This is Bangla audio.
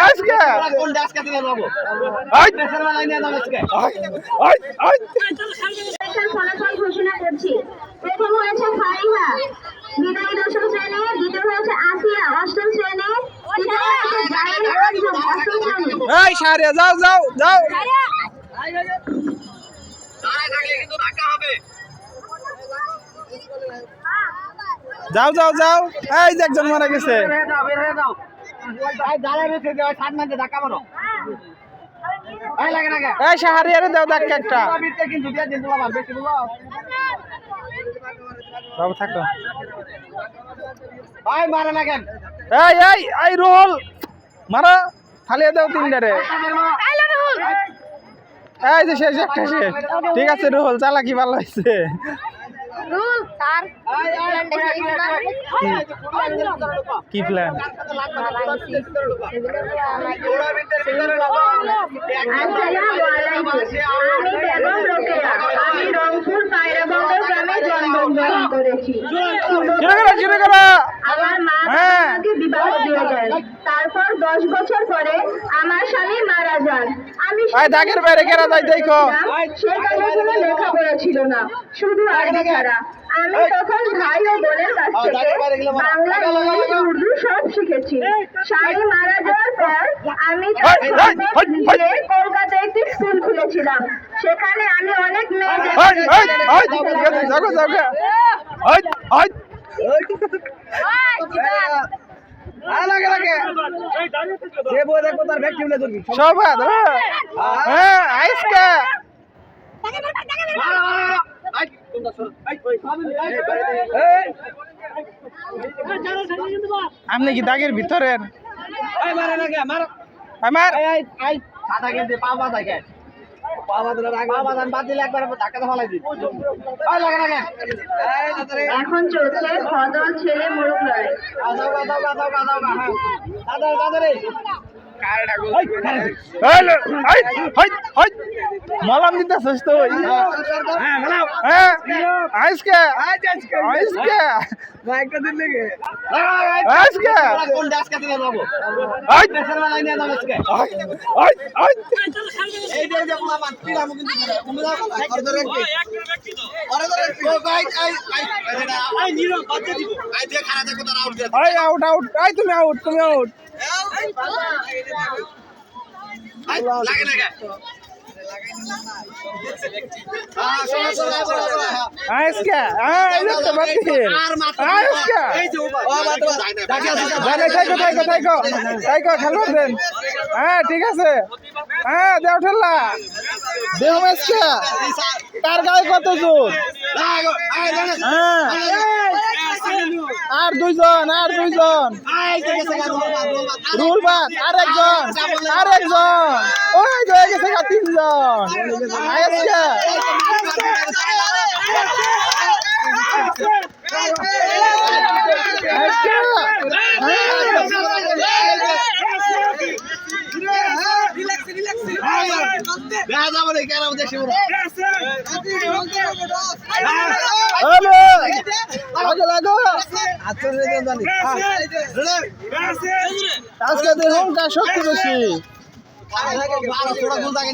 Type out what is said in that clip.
আজকে? এই যাও যাও যাও। যাও যাও যাও। এই যে একজন মারা গেছে। এই সাহারিয়ারে দাও ধাক্কা একটা। বিটটা কিন্তু দিয়ে দিন তোলা মার বেশি বলো? বাবু থাকো ভাই মারে লাগেন এই এই এই রোল মারো ফালিয়ে দাও তিনটারে এই যে শেষ একটা শেষ। ঠিক আছে রোহল চালাকি ভালো হয়েছে। তার কি প্ল্যান আমি বেগম রোকেয়া আমি রংপুর পায়রাবন্দর গ্রামে জন্মগ্রহণ করেছি শুরু করো শুরু করো আমার মা। আমাকে বিবাহ দিয়ে দেন তারপর দশ বছর পরে আমার স্বামী মারা যান আমি দাগের বাইরে কেরা যাই দেখো। সেখানে কোনো লেখাপড়া ছিল না। শুধু আরবি ছাড়া আমি তখন ভাই ও বোনের কাছ থেকে বাংলা ইংলিশ উর্দু সব শিখেছি। স্বামী মারা যাওয়ার পর আমি। গিয়ে কলকাতায় একটি স্কুল খুলেছিলাম। সেখানে আমি অনেক মেয়েদের এই এই এই ঠিক আছে যাও যাও এই এই ভাই লাগে লাগে যে বই দেখব তার ব্যাগ টিউলে ধরবি। শোভাত হ্যাঁ। আইসকা আপনি কি দাগের মার আমার এখন চলছে খদল ছেলে মোরগ লড়াই। হ্যাঁ মলাম দিতেছিস হ্যাঁ হ্যাঁ দেশের বেলায় নিয়ে যাব আজকে পোলা মান পিলা মুখ কিন্তু তুমি দাও আর ধরে রাখবি আরে ধরে ও গাই আই আই আই নিরো বাজে দিব। আই দিয়ে খারা দেখো তার আউট আই আউট আউট আই তুমি আউট তুমি আউট আই লাগে লাগে। হ্যাঁ শোনা শোনা শোনা শোনা। আইসকা হ্যাঁ এই তো বাতি আর মাত্র আইসকা এই যে ও মাত্র ঢাকা জানে থাইকো থাইকো থাইকো থাইকো খেলো দেন। হ্যাঁ ঠিক আছে। হ্যাঁ দেও ঠেলা। দেহ মেসকা কার গায়ে কত জোর? হ্যাঁ। আর দুইজন আর দুইজন। আই থেকে সে গান রুল বাদ আরেকজন আরেকজন। ওই হয়ে গেছে তিনজন আইসকা আইসকা দেখা যাব না কেন দেশে ওরা হ্যালো লাগো লাগো আচ্ছা জানি আজকে দেখুন কার শক্তি বেশি বারো ছোড়া গুল তাকে